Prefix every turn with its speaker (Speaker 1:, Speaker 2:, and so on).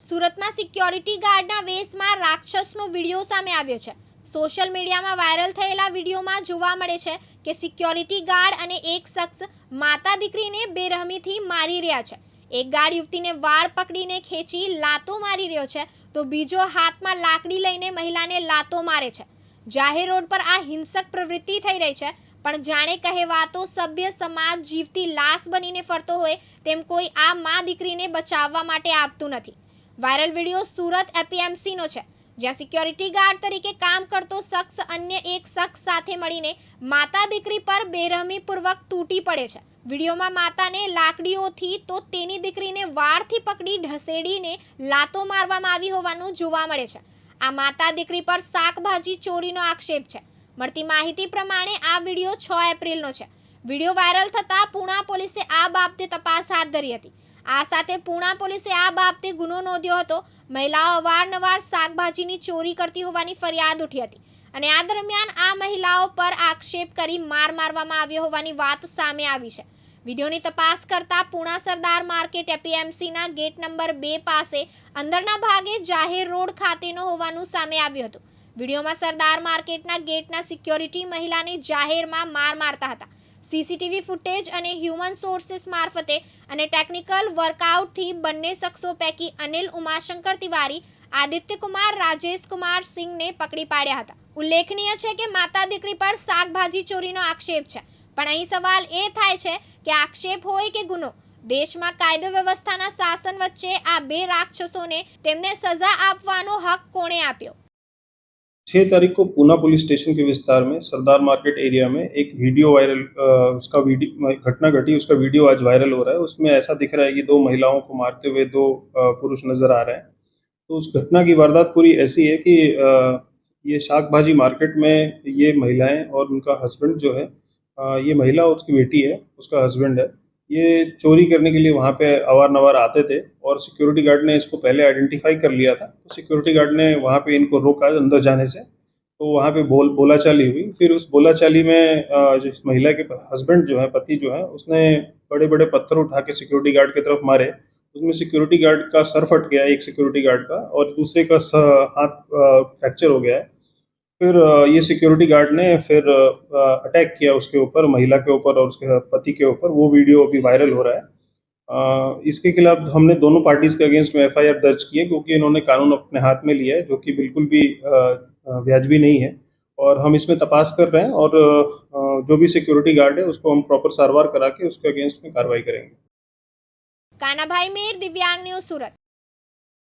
Speaker 1: સુરતમાં security ગાર્ડના વેશમાં રાક્ષસનો video સામે આવ્યો છે. સોશિયલ મીડિયામાં વાયરલ થયેલા વિડીયોમાં જોવા મળે છે કે સિક્યોરિટી ગાર્ડ અને એક શખ્સ માતા દીકરીને બેરહમીથી મારી રહ્યા છે. એક ગાર્ડ યુવતીને વાળ પકડીને ખેંચી લાતો મારી રહ્યો છે તો બીજો હાથમાં લાકડી લઈને મહિલાને લાતો મારે છે. જાહેર રોડ પર આ હિંસક પ્રવૃત્તિ થઈ રહી છે, પણ જાણે કહેવાતો સભ્ય સમાજ જીવતી લાશ બનીને ફરતો હોય તેમ કોઈ આ મા દીકરીને બચાવવા માટે આવતું નથી. વાયરલ વીડિયો સુરત એપીએમસીનો છે, જ્યાં સિક્યોરિટી ગાર્ડ તરીકે કામ કરતો શખ્સ અન્ય એક શખ્સ સાથે મળીને માતા દીકરી પર બેરહમીપૂર્વક તૂટી પડે છે. વિડીયોમાં માતાને લાકડીઓથી તો તેની દીકરીને વાળથી પકડી ઢસેડીને લાતો મારવામાં આવી હોવાનું જોવા મળે છે. આ માતા દીકરી પર શાકભાજી ચોરીનો આક્ષેપ છે. મળતી માહિતી પ્રમાણે આ વીડિયો છ એપ્રિલનો છે. વીડિયો વાયરલ થતાં પૂણા પોલીસે આ બાબતે તપાસ હાથ ધરી હતી. આ સાથે પૂણા પોલીસે આ બાબતે ગુનો નોંધ્યો હતો. મહિલાઓ અવારનવાર શાકભાજીની ચોરી કરતી હોવાની ફરિયાદ ઉઠી હતી અને આ દરમિયાન આ મહિલાઓ પર આક્ષેપ કરી માર મારવામાં આવ્યો હોવાની વાત સામે આવી છે. વિડીયોની તપાસ કરતા પૂણા સરદાર માર્કેટ એપીએમસીના ગેટ નંબર બે પાસે અંદરના ભાગે જાહેર રોડ ખાતેનો હોવાનું સામે આવ્યું હતું. વિડીયોમાં સરદાર માર્કેટના ગેટના સિક્યોરિટી મહિલાને જાહેરમાં માર મારતા હતા. સીસીટીવી ફૂટેજ અને હ્યુમન સોર્સિસ મારફતે અને ટેકનિકલ વર્કઆઉટથી બંને શખ્સો પૈકી અનિલ ઉમાશંકર તિવારી આદિત્યકુમાર રાજેશકુમાર સિંહને પકડી પાડ્યા હતા. ઉલ્લેખનીય છે કે માતા દીકરી પર શાકભાજી ચોરીનો આક્ષેપ છે. પણ અહીં સવાલ એ થાય છે કે આક્ષેપ હોય કે ગુનો? દેશમાં કાયદો વ્યવસ્થાના શાસન વચ્ચે આ બે રાક્ષસોને તેમને સજા આપવાનો હક કોણે આપ્યો?
Speaker 2: छः तारीख को पूना पुलिस स्टेशन के विस्तार में सरदार मार्केट एरिया में एक वीडियो वायरल उसका वीडियो घटना घटी, उसका वीडियो आज वायरल हो रहा है। उसमें ऐसा दिख रहा है कि दो महिलाओं को मारते हुए दो पुरुष नज़र आ रहे हैं। तो उस घटना की वारदात पूरी ऐसी है कि ये शाक भाजी मार्केट में ये महिलाएँ और उनका हस्बैंड जो है ये महिला उसकी बेटी है, उसका हस्बैंड है। ये चोरी करने के लिए वहाँ पे अवार नवार आते थे और सिक्योरिटी गार्ड ने इसको पहले आइडेंटिफाई कर लिया था। तो सिक्योरिटी गार्ड ने वहाँ पे इनको रोका अंदर जाने से। तो वहाँ पे बोल, बोलाचाली हुई। फिर उस बोलाचाली में जो इस महिला के हस्बैंड जो है, पति जो है, उसने बड़े बड़े पत्थर उठा के सिक्योरिटी गार्ड की तरफ़ मारे। उसमें सिक्योरिटी गार्ड का सर फट गया एक सिक्योरिटी गार्ड का और दूसरे का हाथ फ्रैक्चर हो गया है। फिर ये सिक्योरिटी गार्ड ने फिर अटैक किया उसके ऊपर, महिला के ऊपर और उसके पति के ऊपर। वो वीडियो अभी वायरल हो रहा है। इसके खिलाफ हमने दोनों पार्टीज़ के अगेंस्ट में एफआईआर दर्ज किए क्योंकि इन्होंने कानून अपने हाथ में लिया है, जो कि बिल्कुल भी व्याजबी नहीं है। और हम इसमें तपास कर रहे हैं और जो भी सिक्योरिटी गार्ड है, उसको हम प्रॉपर सारवार करा के उसके अगेंस्ट में कार्रवाई करेंगे।
Speaker 1: काना भाई मेर दिव्यांग न्यूज़, सूरत।